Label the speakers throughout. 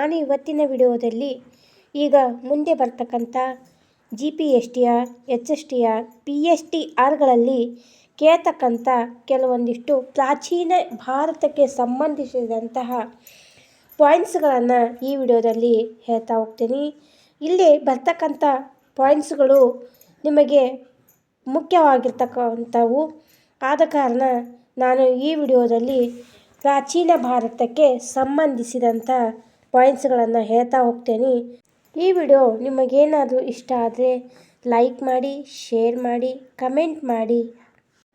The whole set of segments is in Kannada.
Speaker 1: ನಾನು ಇವತ್ತಿನ ವಿಡಿಯೋದಲ್ಲಿ ಈಗ ಮುಂದೆ ಬರ್ತಕ್ಕಂಥ G P S T R H S T R P S T ಆರ್ಗಳಲ್ಲಿ ಕೇಳ್ತಕ್ಕಂಥ ಕೆಲವೊಂದಿಷ್ಟು ಪ್ರಾಚೀನ ಭಾರತಕ್ಕೆ ಸಂಬಂಧಿಸಿದಂತಹ ಪಾಯಿಂಟ್ಸ್ಗಳನ್ನು ಈ ವಿಡಿಯೋದಲ್ಲಿ ಹೇಳ್ತಾ ಹೋಗ್ತೀನಿ. ಇಲ್ಲಿ ಬರ್ತಕ್ಕಂಥ ಪಾಯಿಂಟ್ಸ್ಗಳು ನಿಮಗೆ ಮುಖ್ಯವಾಗಿರ್ತಕ್ಕಂಥವು. ಆದ ಕಾರಣ ನಾನು ಈ ವಿಡಿಯೋದಲ್ಲಿ ಪ್ರಾಚೀನ ಭಾರತಕ್ಕೆ ಸಂಬಂಧಿಸಿದಂಥ ಪಾಯಿಂಟ್ಸ್ಗಳನ್ನು ಹೇಳ್ತಾ ಹೋಗ್ತೇನೆ. ಈ ವಿಡಿಯೋ ನಿಮಗೇನಾದರೂ ಇಷ್ಟ ಆದರೆ ಲೈಕ್ ಮಾಡಿ ಶೇರ್ ಮಾಡಿ ಕಮೆಂಟ್ ಮಾಡಿ.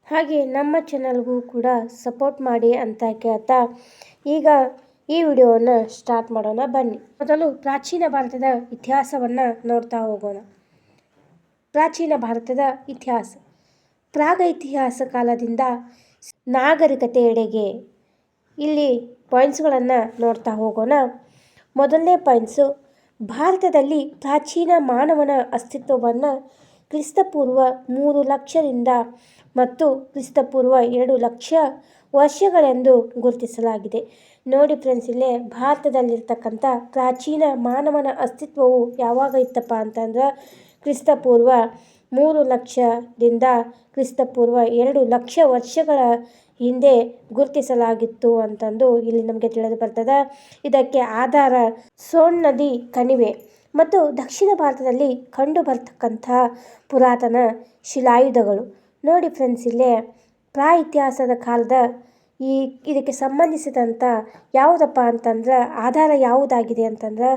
Speaker 1: ಹಾಗೆ ನಮ್ಮ ಚಾನಲ್ಗೂ ಕೂಡ ಸಪೋರ್ಟ್ ಮಾಡಿ ಅಂತ ಕೇಳ್ತಾ ಈಗ ಈ ವಿಡಿಯೋವನ್ನು ಸ್ಟಾರ್ಟ್ ಮಾಡೋಣ ಬನ್ನಿ. ಮೊದಲು ಪ್ರಾಚೀನ ಭಾರತದ ಇತಿಹಾಸವನ್ನು ನೋಡ್ತಾ ಹೋಗೋಣ. ಪ್ರಾಚೀನ ಭಾರತದ ಇತಿಹಾಸ. ಪ್ರಾಗ ಇತಿಹಾಸ ಕಾಲದಿಂದ ನಾಗರಿಕತೆಯೆಡೆಗೆ ಇಲ್ಲಿ ಪಾಯಿಂಟ್ಸ್ಗಳನ್ನು ನೋಡ್ತಾ ಹೋಗೋಣ. ಮೊದಲನೇ ಪಾಯಿಂಟ್ಸು ಭಾರತದಲ್ಲಿ ಪ್ರಾಚೀನ ಮಾನವನ ಅಸ್ತಿತ್ವವನ್ನು ಕ್ರಿಸ್ತಪೂರ್ವ ಮೂರು ಲಕ್ಷದಿಂದ ಮತ್ತು ಕ್ರಿಸ್ತಪೂರ್ವ ಎರಡು ಲಕ್ಷ ವರ್ಷಗಳೆಂದು ಗುರುತಿಸಲಾಗಿದೆ. ನೋಡಿ ಫ್ರೆಂಡ್ಸ್ ಇಲ್ಲೇ ಭಾರತದಲ್ಲಿರ್ತಕ್ಕಂಥ ಪ್ರಾಚೀನ ಮಾನವನ ಅಸ್ತಿತ್ವವು ಯಾವಾಗ ಇತ್ತಪ್ಪ ಅಂತಂದ್ರೆ ಕ್ರಿಸ್ತಪೂರ್ವ ಮೂರು ಲಕ್ಷದಿಂದ ಕ್ರಿಸ್ತಪೂರ್ವ ಎರಡು ಲಕ್ಷ ವರ್ಷಗಳ ಹಿಂದೆ ಗುರುತಿಸಲಾಗಿತ್ತು ಅಂತಂದು ಇಲ್ಲಿ ನಮಗೆ ತಿಳಿದು ಬರ್ತದೆ. ಇದಕ್ಕೆ ಆಧಾರ ಸೋನ್ ನದಿ ಕಣಿವೆ ಮತ್ತು ದಕ್ಷಿಣ ಭಾರತದಲ್ಲಿ ಕಂಡು ಬರ್ತಕ್ಕಂಥ ಪುರಾತನ ಶಿಲಾಯುಧಗಳು. ನೋಡಿ ಫ್ರೆಂಡ್ಸ್ ಇಲ್ಲೇ ಪ್ರಾ ಇತಿಹಾಸದ ಕಾಲದ ಈ ಇದಕ್ಕೆ ಸಂಬಂಧಿಸಿದಂಥ ಯಾವುದಪ್ಪ ಅಂತಂದ್ರೆ ಆಧಾರ ಯಾವುದಾಗಿದೆ ಅಂತಂದ್ರೆ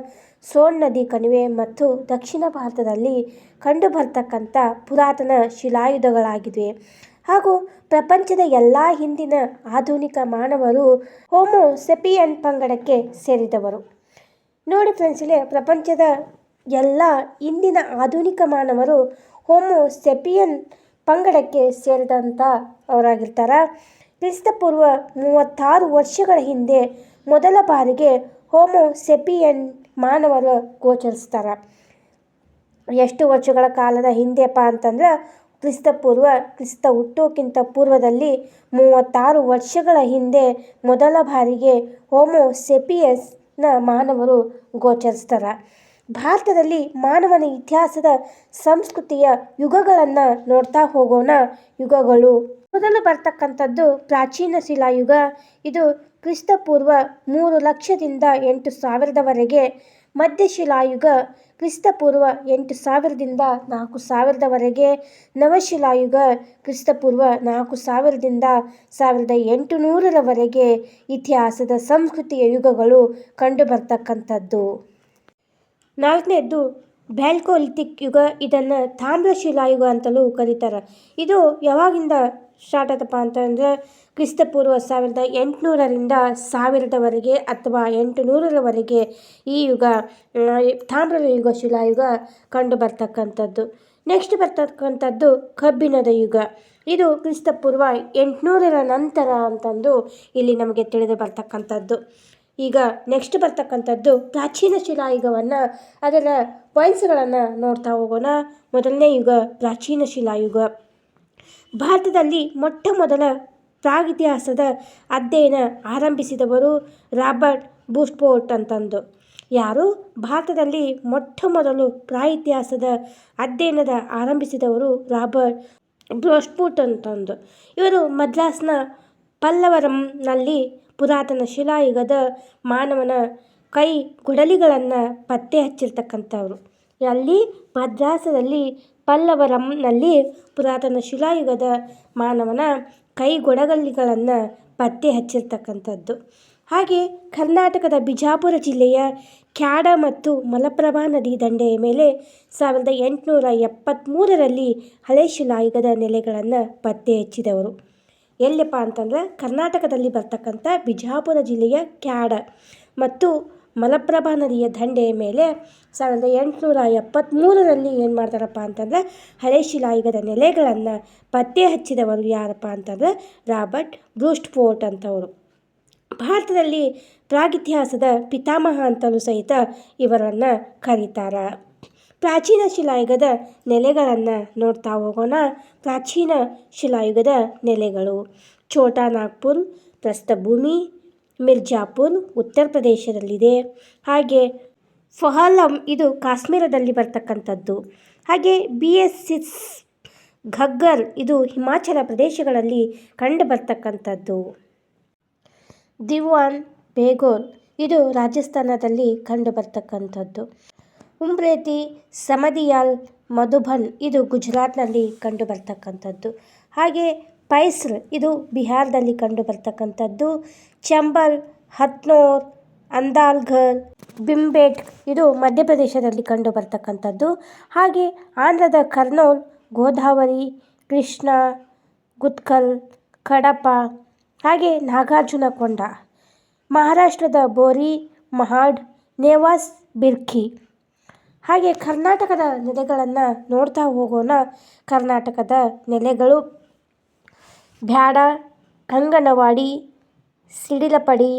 Speaker 1: ಸೋನ್ ನದಿ ಕಣಿವೆ ಮತ್ತು ದಕ್ಷಿಣ ಭಾರತದಲ್ಲಿ ಕಂಡು ಬರ್ತಕ್ಕಂಥ ಪುರಾತನ ಶಿಲಾಯುಧಗಳಾಗಿವೆ ಹಾಗೂ ಪ್ರಪಂಚದ ಎಲ್ಲ ಹಿಂದಿನ ಆಧುನಿಕ ಮಾನವರು ಹೋಮೋ ಸೆಪಿಯನ್ ಪಂಗಡಕ್ಕೆ ಸೇರಿದವರು. ನೋಡಿ ಫ್ರೆಂಡ್ಸ್ ಇಲ್ಲಿ, ಪ್ರಪಂಚದ ಎಲ್ಲ ಇಂದಿನ ಆಧುನಿಕ ಮಾನವರು ಹೋಮೋ ಸೆಪಿಯನ್ ಪಂಗಡಕ್ಕೆ ಸೇರಿದಂಥ ಅವರಾಗಿರ್ತಾರೆ. ಕ್ರಿಸ್ತಪೂರ್ವ ಮೂವತ್ತಾರು ವರ್ಷಗಳ ಹಿಂದೆ ಮೊದಲ ಬಾರಿಗೆ ಹೋಮೋ ಸೆಪಿಯನ್ ಮಾನವರು ಗೋಚರಿಸ್ತಾರೆ. ಎಷ್ಟು ವರ್ಷಗಳ ಕಾಲದ ಹಿಂದೆಪ್ಪ ಅಂತಂದ್ರೆ ಕ್ರಿಸ್ತಪೂರ್ವ ಕ್ರಿಸ್ತ ಹುಟ್ಟೋಕ್ಕಿಂತ ಪೂರ್ವದಲ್ಲಿ ಮೂವತ್ತಾರು ವರ್ಷಗಳ ಹಿಂದೆ ಮೊದಲ ಬಾರಿಗೆ ಹೋಮೋ ಸೆಪಿಯಸ್ನ ಮಾನವರು ಗೋಚರಿಸ್ತಾರೆ ಭಾರತದಲ್ಲಿ ಮಾನವನ ಇತಿಹಾಸದ ಸಂಸ್ಕೃತಿಯ ಯುಗಗಳನ್ನು ನೋಡ್ತಾ ಹೋಗೋಣ. ಯುಗಗಳು. ಮೊದಲು ಬರ್ತಕ್ಕಂಥದ್ದು ಪ್ರಾಚೀನ ಶಿಲಾಯುಗ. ಇದು ಕ್ರಿಸ್ತಪೂರ್ವ ಮೂರು ಲಕ್ಷದಿಂದ ಎಂಟು ಸಾವಿರದವರೆಗೆ ಮಧ್ಯಶಿಲಾಯುಗ. ಕ್ರಿಸ್ತಪೂರ್ವ ಎಂಟು ಸಾವಿರದಿಂದ ನಾಲ್ಕು ಸಾವಿರದವರೆಗೆ ನವಶಿಲಾಯುಗ ಕ್ರಿಸ್ತಪೂರ್ವ ನಾಲ್ಕು ಸಾವಿರದಿಂದ ಸಾವಿರದ ಎಂಟು ನೂರರವರೆಗೆ ಇತಿಹಾಸದ ಸಂಸ್ಕೃತಿಯ ಯುಗಗಳು ಕಂಡುಬರ್ತಕ್ಕಂಥದ್ದು. ನಾಲ್ಕನೇದ್ದು, ಬ್ಯಾಲ್ಕೋಲಿಥಿಕ್ ಯುಗ. ಇದನ್ನು ತಾಮ್ರಶಿಲಾಯುಗ ಅಂತಲೂ ಕರೀತಾರೆ. ಇದು ಯಾವಾಗಿಂದ ಸ್ಟಾರ್ಟ್ ಆಯ್ತಪ್ಪ ಅಂತಂದರೆ ಕ್ರಿಸ್ತಪೂರ್ವ ಸಾವಿರದ ಎಂಟುನೂರರಿಂದ ಸಾವಿರದವರೆಗೆ ಅಥವಾ ಎಂಟುನೂರರವರೆಗೆ ಈ ಯುಗ ತಾಮ್ರದ ಯುಗ, ಶಿಲಾಯುಗ ಕಂಡು ಬರ್ತಕ್ಕಂಥದ್ದು ನೆಕ್ಸ್ಟ್ ಬರ್ತಕ್ಕಂಥದ್ದು ಕಬ್ಬಿಣದ ಯುಗ. ಇದು ಕ್ರಿಸ್ತಪೂರ್ವ ಎಂಟುನೂರರ ನಂತರ ಅಂತಂದು ಇಲ್ಲಿ ನಮಗೆ ತಿಳಿದು ಬರ್ತಕ್ಕಂಥದ್ದು. ಈಗ ನೆಕ್ಸ್ಟ್ ಬರ್ತಕ್ಕಂಥದ್ದು ಪ್ರಾಚೀನ ಶಿಲಾಯುಗವನ್ನು, ಅದರ ವಯಸ್ಸುಗಳನ್ನು ನೋಡ್ತಾ ಹೋಗೋಣ. ಮೊದಲನೇ ಯುಗ ಪ್ರಾಚೀನ ಶಿಲಾಯುಗ. ಭಾರತದಲ್ಲಿ ಮೊಟ್ಟ ಮೊದಲ ಪ್ರಾಗಿತಿಹಾಸದ ಅಧ್ಯಯನ ಆರಂಭಿಸಿದವರು ರಾಬರ್ಟ್ ಬೂಸ್ಪೋರ್ಟ್ ಅಂತಂದು. ಯಾರು? ಭಾರತದಲ್ಲಿ ಮೊಟ್ಟ ಮೊದಲು ಪ್ರಾಯಿತಿಹಾಸದ ಅಧ್ಯಯನದ ಆರಂಭಿಸಿದವರು ರಾಬರ್ಟ್ ಬ್ರೋಸ್ಪೂಟ್ ಅಂತಂದು. ಇವರು ಮದ್ರಾಸ್ನ ಪಲ್ಲವರಂನಲ್ಲಿ ಪುರಾತನ ಶಿಲಾಯುಗದ ಮಾನವನ ಕೈ ಗುಡಲಿಗಳನ್ನು ಪತ್ತೆ ಹಚ್ಚಿರ್ತಕ್ಕಂಥವ್ರು ಅಲ್ಲಿ ಮದ್ರಾಸದಲ್ಲಿ ಪಲ್ಲವರಂನಲ್ಲಿ ಪುರಾತನ ಶಿಲಾಯುಗದ ಮಾನವನ ಕೈ ಗೊಡಗಲ್ಲಿಗಳನ್ನು ಪತ್ತೆ ಹಚ್ಚಿರ್ತಕ್ಕಂಥದ್ದು. ಹಾಗೆ ಕರ್ನಾಟಕದ ಬಿಜಾಪುರ ಜಿಲ್ಲೆಯ ಕ್ಯಾಡ ಮತ್ತು ಮಲಪ್ರಭಾ ನದಿ ದಂಡೆಯ ಮೇಲೆ ಸಾವಿರದ ಎಂಟುನೂರ ಎಪ್ಪತ್ತ್ಮೂರರಲ್ಲಿ ಹಳೆ ಶಿಲಾಯುಗದ ನೆಲೆಗಳನ್ನು ಪತ್ತೆ ಹಚ್ಚಿದವರು. ಎಲ್ಲಪ್ಪ ಅಂತಂದ್ರೆ ಕರ್ನಾಟಕದಲ್ಲಿ ಬರ್ತಕ್ಕಂಥ ಬಿಜಾಪುರ ಜಿಲ್ಲೆಯ ಕ್ಯಾಡ ಮತ್ತು ಮಲಪ್ರಭಾ ನದಿಯ ದಂಡೆಯ ಮೇಲೆ ಸಾವಿರದ ಎಂಟುನೂರ ಎಪ್ಪತ್ತ್ಮೂರರಲ್ಲಿ ಏನು ಮಾಡ್ತಾರಪ್ಪ ಅಂತಂದರೆ ಹಳೆ ಶಿಲಾಯುಗದ ನೆಲೆಗಳನ್ನು ಪತ್ತೆ ಹಚ್ಚಿದವರು ಯಾರಪ್ಪ ಅಂತಂದರೆ ರಾಬರ್ಟ್ ಬ್ರೂಸ್ಟ್ ಫೋರ್ಟ್ ಅಂತವರು. ಭಾರತದಲ್ಲಿ ಪ್ರಾಗಿತಿಹಾಸದ ಪಿತಾಮಹ ಅಂತಲೂ ಸಹಿತ ಇವರನ್ನು ಕರೀತಾರೆ. ಪ್ರಾಚೀನ ಶಿಲಾಯುಗದ ನೆಲೆಗಳನ್ನು ನೋಡ್ತಾ ಹೋಗೋಣ. ಪ್ರಾಚೀನ ಶಿಲಾಯುಗದ ನೆಲೆಗಳು. ಛೋಟಾ ನಾಗ್ಪುರ್, ಪ್ರಸ್ಥಭೂಮಿ ಮಿರ್ಜಾಪುರ್ ಉತ್ತರ ಪ್ರದೇಶದಲ್ಲಿದೆ. ಹಾಗೆ ಫಹಲಮ್ ಇದು ಕಾಶ್ಮೀರದಲ್ಲಿ ಬರ್ತಕ್ಕಂಥದ್ದು. ಹಾಗೆ ಬಿ ಎಸ್ ಸಿಸ್ ಘಗ್ಗರ್ ಇದು ಹಿಮಾಚಲ ಪ್ರದೇಶಗಳಲ್ಲಿ ಕಂಡು ಬರ್ತಕ್ಕಂಥದ್ದು. ದಿವಾನ್ ಬೇಗೋಲ್ ಇದು ರಾಜಸ್ಥಾನದಲ್ಲಿ ಕಂಡು ಬರ್ತಕ್ಕಂಥದ್ದು. ಉಮ್ರೇತಿ ಸಮದಿಯಾಲ್ ಮಧುಬನ್ ಇದು ಗುಜರಾತ್ನಲ್ಲಿ ಕಂಡು ಬರ್ತಕ್ಕಂಥದ್ದು. ಹಾಗೆ ಪೈಸ್ರ್ ಇದು ಬಿಹಾರದಲ್ಲಿ ಕಂಡು ಬರ್ತಕ್ಕಂಥದ್ದು. ಚಂಬಲ್, ಹತ್ನೋರ್, ಅಂದಾಲ್ಘರ್, ಬಿಂಬೇಟ್ ಇದು ಮಧ್ಯಪ್ರದೇಶದಲ್ಲಿ ಕಂಡು ಬರ್ತಕ್ಕಂಥದ್ದು ಹಾಗೆ ಆಂಧ್ರದ ಕರ್ನೂಲ್, ಗೋದಾವರಿ, ಕೃಷ್ಣ, ಗುತ್ಕಲ್, ಕಡಪ, ಹಾಗೆ ನಾಗಾರ್ಜುನಕೊಂಡ, ಮಹಾರಾಷ್ಟ್ರದ ಬೋರಿ, ಮಹಾಡ್, ನೇವಾಸ್ ಬಿರ್ಕಿ ಹಾಗೆ ಕರ್ನಾಟಕದ ನೆಲೆಗಳನ್ನು ನೋಡ್ತಾ ಹೋಗೋಣ. ಕರ್ನಾಟಕದ ನೆಲೆಗಳು ಬ್ಯಾಡ ಅಂಗನವಾಡಿ ಸಿಡಿಲಪಡಿ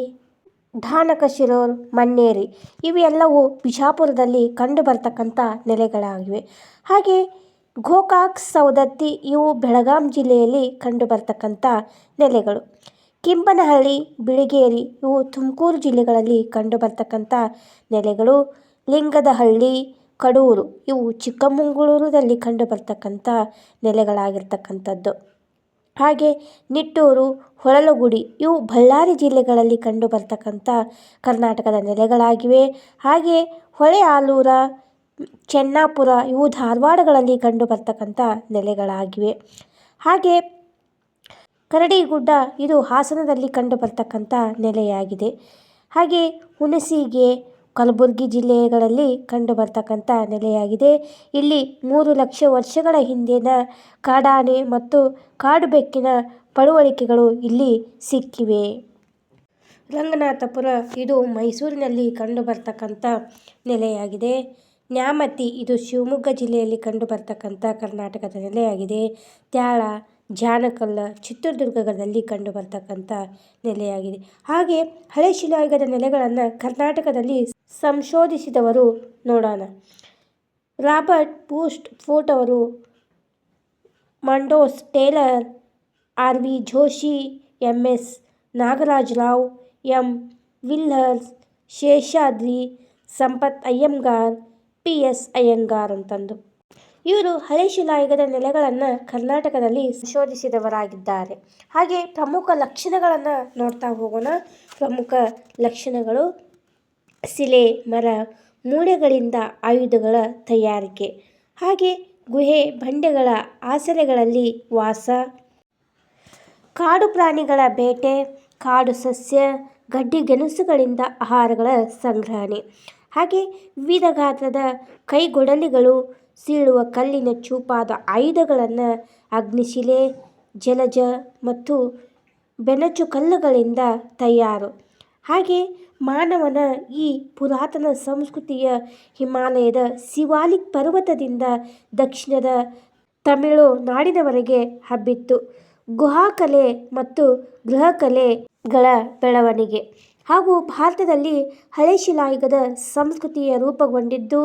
Speaker 1: ಢಾನಕಶಿರೋಲ್ ಮನ್ನೇರಿ ಇವೆಲ್ಲವೂ ಬಿಜಾಪುರದಲ್ಲಿ ಕಂಡು ಬರ್ತಕ್ಕಂಥ ನೆಲೆಗಳಾಗಿವೆ. ಹಾಗೆ ಗೋಕಾಕ್ ಸೌದತ್ತಿ ಇವು ಬೆಳಗಾಂ ಜಿಲ್ಲೆಯಲ್ಲಿ ಕಂಡು ಬರ್ತಕ್ಕಂಥ ನೆಲೆಗಳು. ಕಿಂಬನಹಳ್ಳಿ, ಬಿಳಿಗೇರಿ ಇವು ತುಮಕೂರು ಜಿಲ್ಲೆಗಳಲ್ಲಿ ಕಂಡು ಬರ್ತಕ್ಕಂಥ ನೆಲೆಗಳು. ಲಿಂಗದಹಳ್ಳಿ, ಕಡೂರು ಇವು ಚಿಕ್ಕಮಗಳೂರಿನಲ್ಲಿ ಕಂಡು ಬರ್ತಕ್ಕಂಥ ನೆಲೆಗಳಾಗಿರ್ತಕ್ಕಂಥದ್ದು. ಹಾಗೆ ನಿಟ್ಟೂರು, ಹೊಳಲಗುಡಿ ಇವು ಬಳ್ಳಾರಿ ಜಿಲ್ಲೆಗಳಲ್ಲಿ ಕಂಡು ಬರ್ತಕ್ಕಂಥ ಕರ್ನಾಟಕದ ನೆಲೆಗಳಾಗಿವೆ. ಹಾಗೆ ಹೊಳೆ ಆಲೂರ ಚೆನ್ನಾಪುರ ಇವು ಧಾರವಾಡಗಳಲ್ಲಿ ಕಂಡು ಬರ್ತಕ್ಕಂಥ ನೆಲೆಗಳಾಗಿವೆ. ಹಾಗೆ ಕರಡಿಗುಡ್ಡ ಇದು ಹಾಸನದಲ್ಲಿ ಕಂಡು ಬರ್ತಕ್ಕಂಥ ನೆಲೆಯಾಗಿದೆ. ಹಾಗೆ ಹುಣಸಿಗೆ ಕಲಬುರಗಿ ಜಿಲ್ಲೆಗಳಲ್ಲಿ ಕಂಡು ಬರ್ತಕ್ಕಂಥ ನೆಲೆಯಾಗಿದೆ. ಇಲ್ಲಿ ಮೂರು ಲಕ್ಷ ವರ್ಷಗಳ ಹಿಂದಿನ ಕಾಡಾನೆ ಮತ್ತು ಕಾಡುಬೆಕ್ಕಿನ ಪಳುವಳಿಕೆಗಳು ಇಲ್ಲಿ ಸಿಕ್ಕಿವೆ. ರಂಗನಾಥಪುರ, ಇದು ಮೈಸೂರಿನಲ್ಲಿ ಕಂಡು ಬರ್ತಕ್ಕಂಥ ನೆಲೆಯಾಗಿದೆ. ನ್ಯಾಮತಿ, ಇದು ಶಿವಮೊಗ್ಗ ಜಿಲ್ಲೆಯಲ್ಲಿ ಕಂಡು ಬರ್ತಕ್ಕಂಥ ಕರ್ನಾಟಕದ ನೆಲೆಯಾಗಿದೆ. ತ್ಯಾಳ, ಜಾನಕಲ್ಲ ಚಿತ್ರದುರ್ಗದಲ್ಲಿ ಕಂಡು ಬರ್ತಕ್ಕಂಥ ನೆಲೆಯಾಗಿದೆ. ಹಾಗೆ ಹಳೆ ಶಿಲಾಯುಗದ ನೆಲೆಗಳನ್ನು ಕರ್ನಾಟಕದಲ್ಲಿ ಸಂಶೋಧಿಸಿದವರು ನೋಡೋಣ. ರಾಬರ್ಟ್ ಪೂಸ್ಟ್ ಫೋರ್ಟ್ ಅವರು ಮಂಡೋಸ್, Taylor, R V Joshi M S Nagaraj Rao, M Wheelers, Seshadri Sampath Iyengar, P S Iyengar ಅಂತಂದು. ಇವರು ಹಳೆ ಶಿಲಾಯುಗದ ನೆಲೆಗಳನ್ನು ಕರ್ನಾಟಕದಲ್ಲಿ ಸಂಶೋಧಿಸಿದವರಾಗಿದ್ದಾರೆ. ಹಾಗೆ ಪ್ರಮುಖ ಲಕ್ಷಣಗಳನ್ನು ನೋಡ್ತಾ ಹೋಗೋಣ. ಪ್ರಮುಖ ಲಕ್ಷಣಗಳು ಶಿಲೆ ಮರ, ಮೂಳೆಗಳಿಂದ ಆಯುಧಗಳ ತಯಾರಿಕೆ. ಹಾಗೆ ಗುಹೆ, ಬಂಡೆಗಳ ಆಸರೆಗಳಲ್ಲಿ ವಾಸ. ಕಾಡು ಪ್ರಾಣಿಗಳ ಬೇಟೆ, ಕಾಡು ಸಸ್ಯ, ಗಡ್ಡಿ ಗೆಣಸುಗಳಿಂದ ಆಹಾರಗಳ ಸಂಗ್ರಹಣೆ. ಹಾಗೆ ವಿವಿಧ ಗಾತ್ರದ ಕೈಗೊಡಲಿಗಳು ಸೀಳುವ ಕಲ್ಲಿನ ಚೂಪಾದ ಆಯುಧಗಳನ್ನು ಅಗ್ನಿಶಿಲೆ, ಜಲಜ ಮತ್ತು ಬೆನಚು ಕಲ್ಲುಗಳಿಂದ ತಯಾರು. ಹಾಗೆ ಮಾನವನ ಈ ಪುರಾತನ ಸಂಸ್ಕೃತಿಯ ಹಿಮಾಲಯದ ಶಿವಾಲಿಕ್ ಪರ್ವತದಿಂದ ದಕ್ಷಿಣದ ತಮಿಳು ನಾಡಿನವರೆಗೆ ಹಬ್ಬಿತ್ತು. ಗುಹಾಕಲೆ ಮತ್ತು ಗೃಹಕಲೆಗಳ ಬೆಳವಣಿಗೆ ಹಾಗೂ ಭಾರತದಲ್ಲಿ ಹಳೆ ಶಿಲಾಯುಗದ ಸಂಸ್ಕೃತಿಯ ರೂಪುಗೊಂಡಿದ್ದು,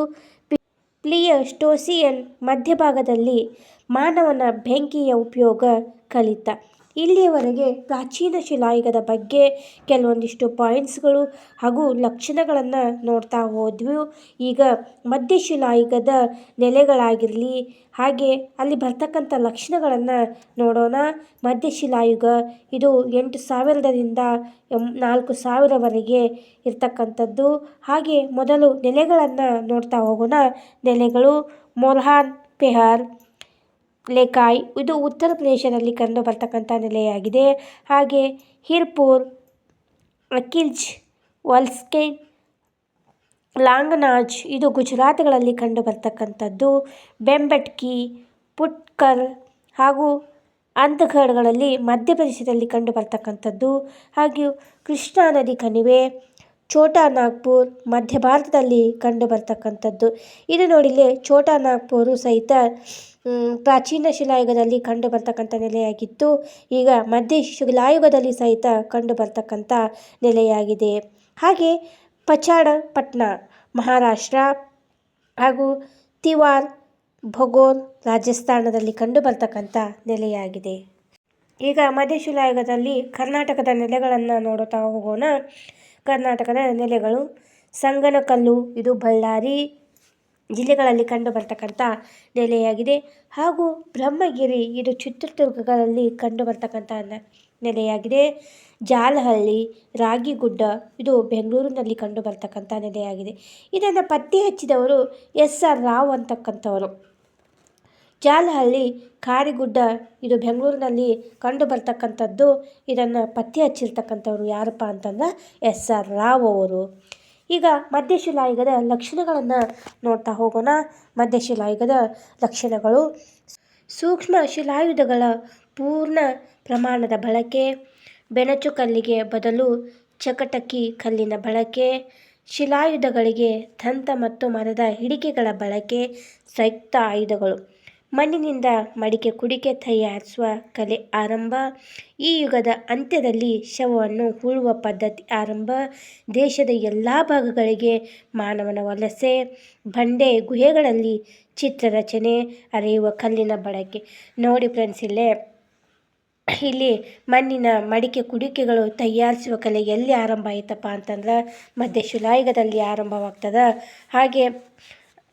Speaker 1: ಪ್ಲಿಯಸ್ಟೋಸಿಯನ್ ಮಧ್ಯಭಾಗದಲ್ಲಿ ಮಾನವನ ಬೆಂಕಿಯ ಉಪಯೋಗ ಕಲಿತ. ಇಲ್ಲಿಯವರೆಗೆ ಪ್ರಾಚೀನ ಶಿಲಾಯುಗದ ಬಗ್ಗೆ ಕೆಲವೊಂದಿಷ್ಟು ಪಾಯಿಂಟ್ಸ್ಗಳು ಹಾಗೂ ಲಕ್ಷಣಗಳನ್ನು ನೋಡ್ತಾ ಹೋದ್ವಿ. ಈಗ ಮಧ್ಯಶಿಲಾಯುಗದ ನೆಲೆಗಳಾಗಿರಲಿ, ಹಾಗೆ ಅಲ್ಲಿ ಬರ್ತಕ್ಕಂಥ ಲಕ್ಷಣಗಳನ್ನು ನೋಡೋಣ. ಮಧ್ಯಶಿಲಾಯುಗ ಇದು ಎಂಟು ಸಾವಿರದಿಂದ ನಾಲ್ಕು ಸಾವಿರವರೆಗೆ ಇರ್ತಕ್ಕಂಥದ್ದು. ಹಾಗೆ ಮೊದಲು ನೆಲೆಗಳನ್ನು ನೋಡ್ತಾ ಹೋಗೋಣ. ನೆಲೆಗಳು ಮೊಲ್ಹಾನ್ ಪೆಹರ್ ಲೇಕಾಯ್ ಇದು ಉತ್ತರ ಪ್ರದೇಶದಲ್ಲಿ ಕಂಡು ಬರ್ತಕ್ಕಂಥ ನೆಲೆಯಾಗಿದೆ. ಹಾಗೆ ಹಿರ್ಪುರ್ ಅಕಿಲ್ಜ್ ವಲ್ಸ್ಕೇನ್ ಲಾಂಗನಾಜ್ ಇದು ಗುಜರಾತ್ಗಳಲ್ಲಿ ಕಂಡು ಬರ್ತಕ್ಕಂಥದ್ದು. ಬೆಂಬಟ್ಕಿ, ಪುಟ್ಕರ್ ಹಾಗೂ ಅಂತಘಡ್ಗಳಲ್ಲಿ ಮಧ್ಯಪ್ರದೇಶದಲ್ಲಿ ಕಂಡು ಬರ್ತಕ್ಕಂಥದ್ದು. ಹಾಗೆಯೂ ಕೃಷ್ಣಾ ನದಿ ಕಣಿವೆ ಛೋಟಾ ನಾಗ್ಪುರ್ ಮಧ್ಯ ಭಾರತದಲ್ಲಿ ಕಂಡು ಬರ್ತಕ್ಕಂಥದ್ದು ಇದು ನೋಡಿಲ್ಲಿ ಛೋಟಾ ನಾಗ್ಪುರು ಸಹಿತ ಪ್ರಾಚೀನ ಶಿಲಾಯುಗದಲ್ಲಿ ಕಂಡು ಬರ್ತಕ್ಕಂಥ ನೆಲೆಯಾಗಿತ್ತು. ಈಗ ಮಧ್ಯ ಶಿಲಾಯುಗದಲ್ಲಿ ಸಹಿತ ಕಂಡು ಬರ್ತಕ್ಕಂಥ ನೆಲೆಯಾಗಿದೆ. ಹಾಗೆ ಪಚಾಡ ಪಟ್ನ ಮಹಾರಾಷ್ಟ್ರ ಹಾಗೂ ತಿವಾರ್, ಭಗೋಲ್ ರಾಜಸ್ಥಾನದಲ್ಲಿ ಕಂಡು ಬರ್ತಕ್ಕಂಥ ನೆಲೆಯಾಗಿದೆ. ಈಗ ಮಧ್ಯ ಶಿಲಾಯುಗದಲ್ಲಿ ಕರ್ನಾಟಕದ ನೆಲೆಗಳನ್ನು ನೋಡುತ್ತಾ ಹೋಗೋಣ. ಕರ್ನಾಟಕದ ನೆಲೆಗಳು. ಸಂಗನಕಲ್ಲು, ಇದು ಬಳ್ಳಾರಿ ಜಿಲ್ಲೆಗಳಲ್ಲಿ ಕಂಡು ಬರ್ತಕ್ಕಂಥ ನೆಲೆಯಾಗಿದೆ. ಹಾಗೂ ಬ್ರಹ್ಮಗಿರಿ, ಇದು ಚಿತ್ರದುರ್ಗಗಳಲ್ಲಿ ಕಂಡು ಬರ್ತಕ್ಕಂಥ ನೆಲೆಯಾಗಿದೆ. ಜಾಲಹಳ್ಳಿ, ರಾಗಿಗುಡ್ಡ, ಇದು ಬೆಂಗಳೂರಿನಲ್ಲಿ ಕಂಡು ಬರ್ತಕ್ಕಂಥ ನೆಲೆಯಾಗಿದೆ. ಇದನ್ನು ಪತ್ತೆ ಹಚ್ಚಿದವರು ಎಸ್ ಆರ್ ರಾವ್ ಅಂತಕ್ಕಂಥವರು. ಜಾಲಹಳ್ಳಿ ಕಾರಿಗುಡ್ಡ ಇದು ಬೆಂಗಳೂರಿನಲ್ಲಿ ಕಂಡು ಬರ್ತಕ್ಕಂಥದ್ದು ಇದನ್ನು ಪತ್ತೆ ಹಚ್ಚಿರ್ತಕ್ಕಂಥವ್ರು ಯಾರಪ್ಪ ಅಂತಂದ್ರೆ ಎಸ್ ಆರ್ ರಾವ್ ಅವರು. ಈಗ ಮಧ್ಯಶಿಲಾಯುಗದ ಲಕ್ಷಣಗಳನ್ನು ನೋಡ್ತಾ ಹೋಗೋಣ. ಮಧ್ಯಶಿಲಾಯುಗದ ಲಕ್ಷಣಗಳು. ಸೂಕ್ಷ್ಮ ಶಿಲಾಯುಧಗಳ ಪೂರ್ಣ ಪ್ರಮಾಣದ ಬಳಕೆ. ಬೆಣಚು ಕಲ್ಲಿಗೆ ಬದಲು ಚಕಟಕಿ ಕಲ್ಲಿನ ಬಳಕೆ. ಶಿಲಾಯುಧಗಳಿಗೆ ದಂತ ಮತ್ತು ಮರದ ಹಿಡಿಕೆಗಳ ಬಳಕೆ. ಸಂಯುಕ್ತ ಆಯುಧಗಳು. ಮಣ್ಣಿನಿಂದ ಮಡಿಕೆ ಕುಡಿಕೆ ತಯಾರಿಸುವ ಕಲೆ ಆರಂಭ. ಈ ಯುಗದ ಅಂತ್ಯದಲ್ಲಿ ಶವವನ್ನು ಹೂಳುವ ಪದ್ಧತಿ ಆರಂಭ. ದೇಶದ ಎಲ್ಲ ಭಾಗಗಳಿಗೆ ಮಾನವನ ವಲಸೆ. ಬಂಡೆ ಗುಹೆಗಳಲ್ಲಿ ಚಿತ್ರರಚನೆ ಅರೆಯುವ ಕಲ್ಲಿನ ಬಳಕೆ. ನೋಡಿ ಫ್ರೆಂಡ್ಸ್ ಇಲ್ಲೇ, ಇಲ್ಲಿ ಮಣ್ಣಿನ ಮಡಿಕೆ ಕುಡಿಕೆಗಳು ತಯಾರಿಸುವ ಕಲೆ ಎಲ್ಲಿ ಆರಂಭ ಆಯಿತಪ್ಪ ಅಂತಂದ್ರೆ ಮಧ್ಯ ಶಿಲಾಯುಗದಲ್ಲಿ ಆರಂಭವಾಗ್ತದೆ. ಹಾಗೆ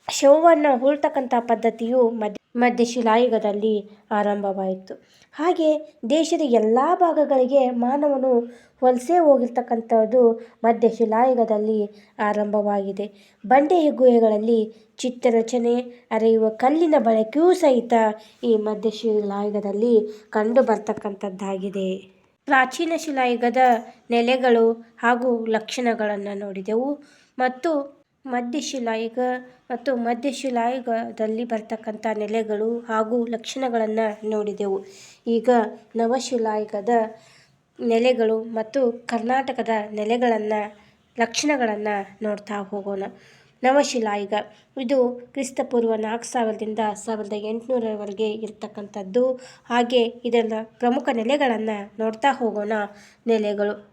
Speaker 1: ಶವವನ್ನು ಹೂಳ್ತಕ್ಕಂಥ ಪದ್ಧತಿಯು ಮಧ್ಯ ಮಧ್ಯಶಿಲಾಯುಗದಲ್ಲಿ ಆರಂಭವಾಯಿತು. ಹಾಗೆ ದೇಶದ ಎಲ್ಲ ಭಾಗಗಳಿಗೆ ಮಾನವನು ವಲಸೆ ಹೋಗಿರ್ತಕ್ಕಂಥದ್ದು ಮಧ್ಯಶಿಲಾಯುಗದಲ್ಲಿ ಆರಂಭವಾಗಿದೆ. ಬಂಡೆ ಗುಹೆಗಳಲ್ಲಿ ಚಿತ್ರರಚನೆ, ಅರೆಯುವ ಕಲ್ಲಿನ ಬಳಕೆಯೂ ಸಹಿತ ಈ ಮಧ್ಯಶಿಲಾಯುಗದಲ್ಲಿ ಕಂಡು ಬರ್ತಕ್ಕಂಥದ್ದಾಗಿದೆ ಪ್ರಾಚೀನ ಶಿಲಾಯುಗದ ನೆಲೆಗಳು ಹಾಗೂ ಲಕ್ಷಣಗಳನ್ನು ನೋಡಿದೆವು ಮತ್ತು ಮಧ್ಯಶಿಲಾಯುಗ ಮತ್ತು ಮಧ್ಯಶಿಲಾಯುಗದಲ್ಲಿ ಬರ್ತಕ್ಕಂಥ ನೆಲೆಗಳು ಹಾಗೂ ಲಕ್ಷಣಗಳನ್ನು ನೋಡಿದೆವು. ಈಗ ನವಶಿಲಾಯುಗದ ನೆಲೆಗಳು ಮತ್ತು ಕರ್ನಾಟಕದ ನೆಲೆಗಳನ್ನು, ಲಕ್ಷಣಗಳನ್ನು ನೋಡ್ತಾ ಹೋಗೋಣ. ನವಶಿಲಾಯುಗ, ಇದು ಕ್ರಿಸ್ತಪೂರ್ವ ನಾಲ್ಕು ಸಾವಿರದಿಂದ ಸಾವಿರದ ಎಂಟುನೂರವರೆಗೆ ಇರ್ತಕ್ಕಂಥದ್ದು. ಹಾಗೆ ಇದರ ಪ್ರಮುಖ ನೆಲೆಗಳನ್ನು ನೋಡ್ತಾ ಹೋಗೋಣ. ನೆಲೆಗಳು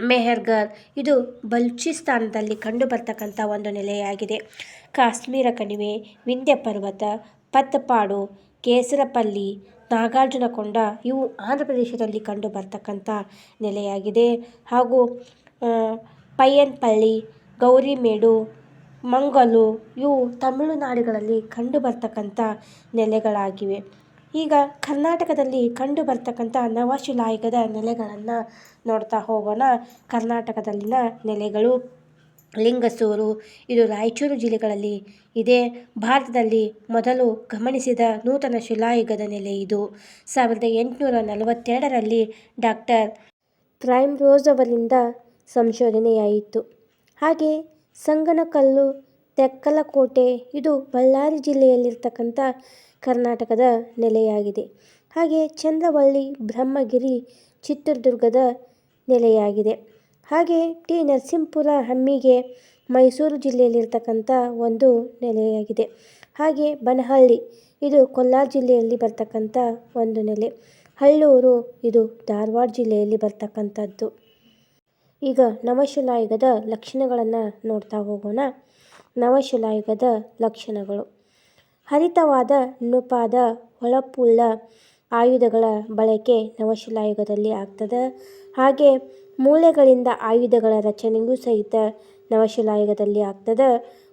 Speaker 1: ಮೆಹರ್ಗರ್ ಇದು ಬಲೂಚಿಸ್ತಾನದಲ್ಲಿ ಕಂಡು ಬರ್ತಕ್ಕಂಥ ಒಂದು ನೆಲೆಯಾಗಿದೆ. ಕಾಶ್ಮೀರ ಕಣಿವೆ, ವಿಂಧ್ಯ ಪರ್ವತ ಪತ್ತಪಾಡು ಕೇಸರಪಲ್ಲಿ, ನಾಗಾರ್ಜುನಕೊಂಡ ಇವು ಆಂಧ್ರ ಪ್ರದೇಶದಲ್ಲಿ ಕಂಡು ಬರ್ತಕ್ಕಂಥ ನೆಲೆಯಾಗಿದೆ. ಹಾಗೂ ಪಯ್ಯನಪಳ್ಳಿ ಗೌರಿಮೇಡು, ಮಂಗಲು ಇವು ತಮಿಳುನಾಡುಗಳಲ್ಲಿ ಕಂಡು ಬರ್ತಕ್ಕಂಥ ನೆಲೆಗಳಾಗಿವೆ. ಈಗ ಕರ್ನಾಟಕದಲ್ಲಿ ಕಂಡು ಬರ್ತಕ್ಕಂಥ ನವಶಿಲಾಯುಗದ ನೆಲೆಗಳನ್ನು ನೋಡ್ತಾ ಹೋಗೋಣ. ಕರ್ನಾಟಕದಲ್ಲಿನ ನೆಲೆಗಳು, ಲಿಂಗಸೂರು, ಇದು ರಾಯಚೂರು ಜಿಲ್ಲೆಗಳಲ್ಲಿ ಇದೆ. ಭಾರತದಲ್ಲಿ ಮೊದಲು ಗಮನಿಸಿದ ನೂತನ ಶಿಲಾಯುಗದ ನೆಲೆ ಇದು. ಸಾವಿರದ ಎಂಟುನೂರ ನಲವತ್ತೆರಡರಲ್ಲಿ ಡಾಕ್ಟರ್ ಪ್ರೈಮ್ರೋಸ್ ಅವರಿಂದ ಸಂಶೋಧನೆಯಾಯಿತು. ಹಾಗೆ ಸಂಗನಕಲ್ಲು, ತೆಕ್ಕಲಕೋಟೆ, ಇದು ಬಳ್ಳಾರಿ ಜಿಲ್ಲೆಯಲ್ಲಿರ್ತಕ್ಕಂಥ ಕರ್ನಾಟಕದ ನೆಲೆಯಾಗಿದೆ. ಹಾಗೆ ಚಂದ್ರವಳ್ಳಿ, ಬ್ರಹ್ಮಗಿರಿ, ಚಿತ್ರದುರ್ಗದ ನೆಲೆಯಾಗಿದೆ. ಹಾಗೆ ಟಿ. ನರಸೀಪುರ ಹಮ್ಮಿಗೆ ಮೈಸೂರು ಜಿಲ್ಲೆಯಲ್ಲಿರ್ತಕ್ಕಂಥ ಒಂದು ನೆಲೆಯಾಗಿದೆ. ಹಾಗೆ ಬನಹಳ್ಳಿ, ಇದು ಕೋಲಾರ ಜಿಲ್ಲೆಯಲ್ಲಿ ಬರ್ತಕ್ಕಂಥ ಒಂದು ನೆಲೆ. ಹಳ್ಳೂರು, ಇದು ಧಾರವಾಡ ಜಿಲ್ಲೆಯಲ್ಲಿ ಬರ್ತಕ್ಕಂಥದ್ದು. ಈಗ ನವಶಿಲಾಯುಗದ ಲಕ್ಷಣಗಳನ್ನು ನೋಡ್ತಾ ಹೋಗೋಣ. ನವಶಿಲಾಯುಗದ ಲಕ್ಷಣಗಳು. ಹರಿತವಾದ ನುಪಾದ ಹೊಳಪುಳ್ಳ ಆಯುಧಗಳ ಬಳಕೆ ನವಶಿಲಾಯುಗದಲ್ಲಿ ಆಗ್ತದೆ. ಹಾಗೆ ಮೂಳೆಗಳಿಂದ ಆಯುಧಗಳ ರಚನೆಗೂ ಸಹಿತ ನವಶಿಲಾಯುಗದಲ್ಲಿ ಆಗ್ತದೆ.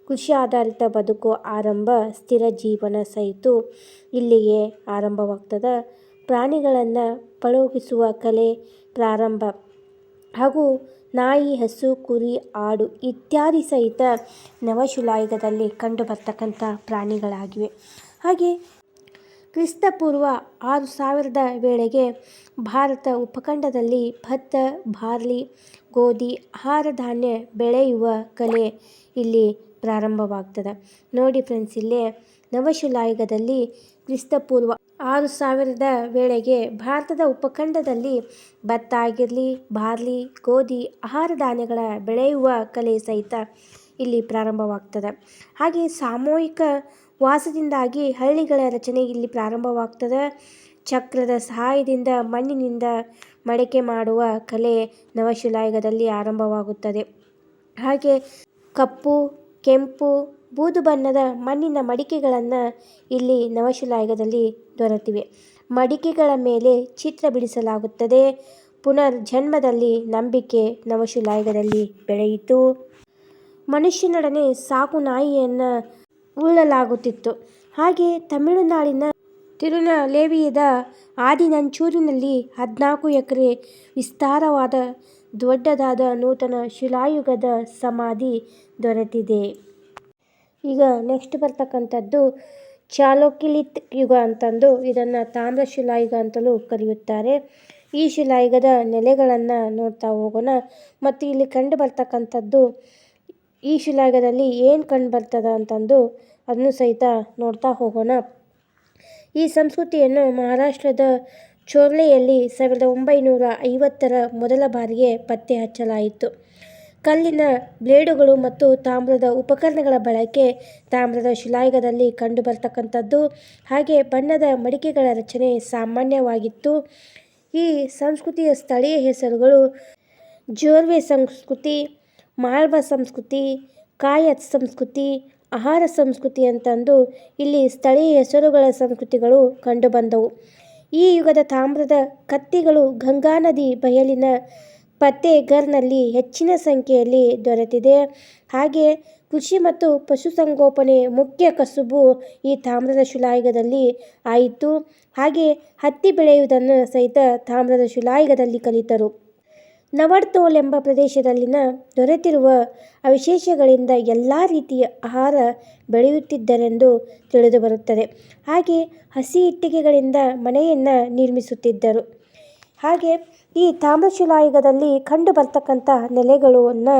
Speaker 1: ಕೃಷಿ ಆಧಾರಿತ ಬದುಕು ಆರಂಭ, ಸ್ಥಿರ ಜೀವನ ಸಹಿತ ಇಲ್ಲಿಯೇ ಆರಂಭವಾಗ್ತದೆ. ಪ್ರಾಣಿಗಳನ್ನು ಪಳಗಿಸುವ ಕಲೆ ಪ್ರಾರಂಭ. ಹಾಗೂ ನಾಯಿ, ಹಸು, ಕುರಿ, ಆಡು ಇತ್ಯಾದಿ ಸಹಿತ ನವಶಿಲಾಯುಗದಲ್ಲಿ ಕಂಡು ಬರ್ತಕ್ಕಂಥ ಪ್ರಾಣಿಗಳಾಗಿವೆ. ಹಾಗೆ ಕ್ರಿಸ್ತಪೂರ್ವ ಆರು ಸಾವಿರದ ವೇಳೆಗೆ ಭಾರತ ಉಪಖಂಡದಲ್ಲಿ ಭತ್ತ, ಬಾರ್ಲಿ, ಗೋಧಿ ಆಹಾರ ಧಾನ್ಯ ಬೆಳೆಯುವ ಕಲೆ ಇಲ್ಲಿ ಪ್ರಾರಂಭವಾಗ್ತದೆ. ನೋಡಿ ಫ್ರೆಂಡ್ಸ್, ಇಲ್ಲೇ ನವಶಿಲಾಯುಗದಲ್ಲಿ ಕ್ರಿಸ್ತಪೂರ್ವ ಆರು ಸಾವಿರದ ವೇಳೆಗೆ ಭಾರತದ ಉಪಖಂಡದಲ್ಲಿ ಭತ್ತ ಆಗಿರಲಿ, ಬಾರ್ಲಿ, ಗೋಧಿ ಆಹಾರ ಧಾನ್ಯಗಳ ಬೆಳೆಯುವ ಕಲೆ ಸಹಿತ ಇಲ್ಲಿ ಪ್ರಾರಂಭವಾಗ್ತದೆ. ಹಾಗೆ ಸಾಮೂಹಿಕ ವಾಸದಿಂದಾಗಿ ಹಳ್ಳಿಗಳ ರಚನೆ ಇಲ್ಲಿ ಪ್ರಾರಂಭವಾಗ್ತದೆ. ಚಕ್ರದ ಸಹಾಯದಿಂದ ಮಣ್ಣಿನಿಂದ ಮಡಿಕೆ ಮಾಡುವ ಕಲೆ ನವಶಿಲಾಯುಗದಲ್ಲಿ ಆರಂಭವಾಗುತ್ತದೆ. ಹಾಗೆ ಕಪ್ಪು, ಕೆಂಪು, ಬೂದು ಬಣ್ಣದ ಮಣ್ಣಿನ ಮಡಿಕೆಗಳನ್ನು ಇಲ್ಲಿ ನವಶಿಲಾಯುಗದಲ್ಲಿ ದೊರೆತಿವೆ. ಮಡಿಕೆಗಳ ಮೇಲೆ ಚಿತ್ರ ಬಿಡಿಸಲಾಗುತ್ತದೆ. ಪುನರ್ಜನ್ಮದಲ್ಲಿ ನಂಬಿಕೆ ನವಶಿಲಾಯುಗದಲ್ಲಿ ಬೆಳೆಯಿತು. ಮನುಷ್ಯನೊಡನೆ ಸಾಕು ನಾಯಿಯನ್ನು ಉಳ್ಳಲಾಗುತ್ತಿತ್ತು ಹಾಗೆ ತಮಿಳುನಾಡಿನ ತಿರುನಲೇವಿಯದ ಆದಿನಂಚೂರಿನಲ್ಲಿ ಹದಿನಾಲ್ಕು ಎಕರೆ ವಿಸ್ತಾರವಾದ ದೊಡ್ಡದಾದ ನೂತನ ಶಿಲಾಯುಗದ ಸಮಾಧಿ ದೊರೆತಿದೆ. ಈಗ ನೆಕ್ಸ್ಟ್ ಬರ್ತಕ್ಕಂಥದ್ದು ಚಾಲೋಕಿಲಿತ್ ಯುಗ ಅಂತಂದು ಇದನ್ನು ತಾಮ್ರ ಶಿಲಾಯುಗ ಅಂತಲೂ ಕರೆಯುತ್ತಾರೆ. ಈ ಶಿಲಾಯುಗದ ನೆಲೆಗಳನ್ನು ನೋಡ್ತಾ ಹೋಗೋಣ. ಮತ್ತು ಇಲ್ಲಿ ಕಂಡು ಬರ್ತಕ್ಕಂಥದ್ದು ಈ ಶಿಲಾಗದಲ್ಲಿ ಏನು ಕಂಡು ಬರ್ತದ ಅಂತಂದು ಅದನ್ನು ಸಹಿತ ನೋಡ್ತಾ ಹೋಗೋಣ. ಈ ಸಂಸ್ಕೃತಿಯನ್ನು ಮಹಾರಾಷ್ಟ್ರದ ಚೋರ್ಲೆಯಲ್ಲಿ ಸಾವಿರದ ಒಂಬೈನೂರ ಐವತ್ತರ ಮೊದಲ ಬಾರಿಗೆ ಪತ್ತೆ ಹಚ್ಚಲಾಯಿತು. ಕಲ್ಲಿನ ಬ್ಲೇಡುಗಳು ಮತ್ತು ತಾಮ್ರದ ಉಪಕರಣಗಳ ಬಳಕೆ ತಾಮ್ರದ ಶಿಲಾಯುಗದಲ್ಲಿ ಕಂಡುಬರ್ತಕ್ಕಂಥದ್ದು ಹಾಗೆ ಬಣ್ಣದ ಮಡಿಕೆಗಳ ರಚನೆ ಸಾಮಾನ್ಯವಾಗಿತ್ತು. ಈ ಸಂಸ್ಕೃತಿಯ ಸ್ಥಳೀಯ ಹೆಸರುಗಳು ಜೋರ್ವೆ ಸಂಸ್ಕೃತಿ ಮಾಳ್ವ ಸಂಸ್ಕೃತಿ, ಕಾಯತ್ ಸಂಸ್ಕೃತಿ, ಆಹಾರ ಸಂಸ್ಕೃತಿ ಅಂತಂದು ಇಲ್ಲಿ ಸ್ಥಳೀಯ ಹೆಸರುಗಳ ಸಂಸ್ಕೃತಿಗಳು ಕಂಡುಬಂದವು. ಈ ಯುಗದ ತಾಮ್ರದ ಕತ್ತಿಗಳು ಗಂಗಾ ನದಿ ಬಯಲಿನ ಪತ್ತೆಗರ್ನಲ್ಲಿ ಹೆಚ್ಚಿನ ಸಂಖ್ಯೆಯಲ್ಲಿ ದೊರೆತಿದೆ. ಹಾಗೆ ಕೃಷಿ ಮತ್ತು ಪಶುಸಂಗೋಪನೆ ಮುಖ್ಯ ಕಸುಬು ಈ ತಾಮ್ರದ ಶಿಲಾಯುಗದಲ್ಲಿ ಆಯಿತು. ಹಾಗೆ ಹತ್ತಿ ಬೆಳೆಯುವುದನ್ನು ಸಹಿತ ತಾಮ್ರದ ಶಿಲಾಯುಗದಲ್ಲಿ ಕಲಿತರು. ನವಡ್ತೋಲ್ ಎಂಬ ಪ್ರದೇಶದಲ್ಲಿನ ದೊರೆತಿರುವ ಅವಶೇಷಗಳಿಂದ ಎಲ್ಲ ರೀತಿಯ ಆಹಾರ ಬೆಳೆಯುತ್ತಿದ್ದರೆಂದು ತಿಳಿದುಬರುತ್ತದೆ. ಹಾಗೆ ಹಸಿ ಇಟ್ಟಿಗೆಗಳಿಂದ ಮನೆಯನ್ನು ನಿರ್ಮಿಸುತ್ತಿದ್ದರು. ಹಾಗೆ ಈ ತಾಮ್ರಶಿಲಾಯುಗದಲ್ಲಿ ಕಂಡು ಬರ್ತಕ್ಕಂಥ ನೆಲೆಗಳನ್ನು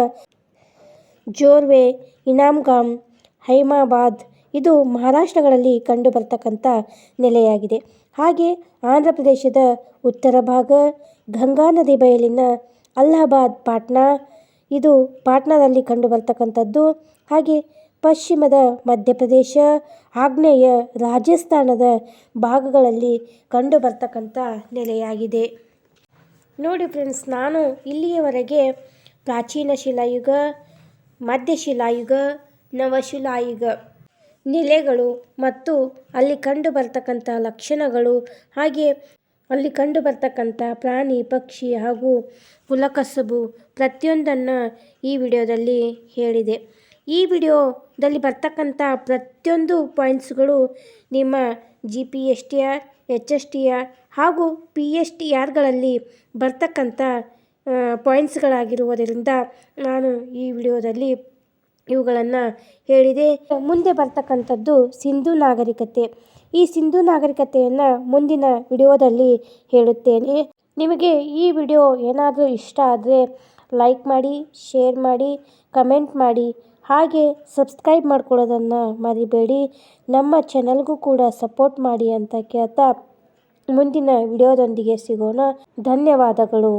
Speaker 1: ಜೋರ್ವೆ, ಇನಾಮ್ಗಾಮ್, ಹೈಮಾಬಾದ್ ಇದು ಮಹಾರಾಷ್ಟ್ರಗಳಲ್ಲಿ ಕಂಡು ಬರ್ತಕ್ಕಂಥ ನೆಲೆಯಾಗಿದೆ. ಹಾಗೆ ಆಂಧ್ರ ಪ್ರದೇಶದ ಉತ್ತರ ಭಾಗ, ಗಂಗಾ ನದಿ ಬಯಲಿನ ಅಲಹಾಬಾದ್ ಪಾಟ್ನಾ. ಇದು ಪಾಟ್ನಾದಲ್ಲಿ ಕಂಡು ಬರ್ತಕ್ಕಂಥದ್ದು ಹಾಗೆ ಪಶ್ಚಿಮದ ಮಧ್ಯಪ್ರದೇಶ, ಆಗ್ನೇಯ ರಾಜಸ್ಥಾನದ ಭಾಗಗಳಲ್ಲಿ ಕಂಡು ಬರ್ತಕ್ಕಂಥ ನೆಲೆಯಾಗಿದೆ. ನೋಡಿ ಫ್ರೆಂಡ್ಸ್, ನಾನು ಇಲ್ಲಿಯವರೆಗೆ ಪ್ರಾಚೀನ ಶಿಲಾಯುಗ ಮಧ್ಯಶಿಲಾಯುಗ ನವಶಿಲಾಯುಗ ನೆಲೆಗಳು ಮತ್ತು ಅಲ್ಲಿ ಕಂಡು ಬರ್ತಕ್ಕಂಥ ಲಕ್ಷಣಗಳು ಹಾಗೆ ಅಲ್ಲಿ ಕಂಡು ಬರ್ತಕ್ಕಂಥ ಪ್ರಾಣಿ, ಪಕ್ಷಿ ಹಾಗೂ ಕುಲಕಸಬು ಪ್ರತಿಯೊಂದನ್ನು ಈ ವಿಡಿಯೋದಲ್ಲಿ ಹೇಳಿದೆ. ಈ ವಿಡಿಯೋದಲ್ಲಿ ಬರ್ತಕ್ಕಂಥ ಪ್ರತಿಯೊಂದು ಪಾಯಿಂಟ್ಸ್ಗಳು ನಿಮ್ಮ G P S T R H S T R ಹಾಗೂ ಪಿ ಎಸ್ ಟಿ ಆರ್ಗಳಲ್ಲಿ ಬರ್ತಕ್ಕಂಥ ಪಾಯಿಂಟ್ಸ್ಗಳಾಗಿರುವುದರಿಂದ ನಾನು ಈ ವಿಡಿಯೋದಲ್ಲಿ ಇವುಗಳನ್ನು ಹೇಳಿದೆ. ಮುಂದೆ ಬರ್ತಕ್ಕಂಥದ್ದು ಸಿಂಧು ನಾಗರಿಕತೆ. ಈ ಸಿಂಧು ನಾಗರಿಕತೆಯನ್ನು ಮುಂದಿನ ವಿಡಿಯೋದಲ್ಲಿ ಹೇಳುತ್ತೇನೆ. ನಿಮಗೆ ಈ ವಿಡಿಯೋ ಏನಾದರೂ ಇಷ್ಟ ಆದರೆ ಲೈಕ್ ಮಾಡಿ, ಶೇರ್ ಮಾಡಿ, ಕಮೆಂಟ್ ಮಾಡಿ. ಹಾಗೆ ಸಬ್ಸ್ಕ್ರೈಬ್ ಮಾಡ್ಕೊಳ್ಳೋದನ್ನು ಮರಿಬೇಡಿ. ನಮ್ಮ ಚಾನಲ್ಗೂ ಕೂಡ ಸಪೋರ್ಟ್ ಮಾಡಿ ಅಂತ ಕೇಳ್ತಾ ಮುಂದಿನ ವಿಡಿಯೋದೊಂದಿಗೆ ಸಿಗೋಣ. ಧನ್ಯವಾದಗಳು.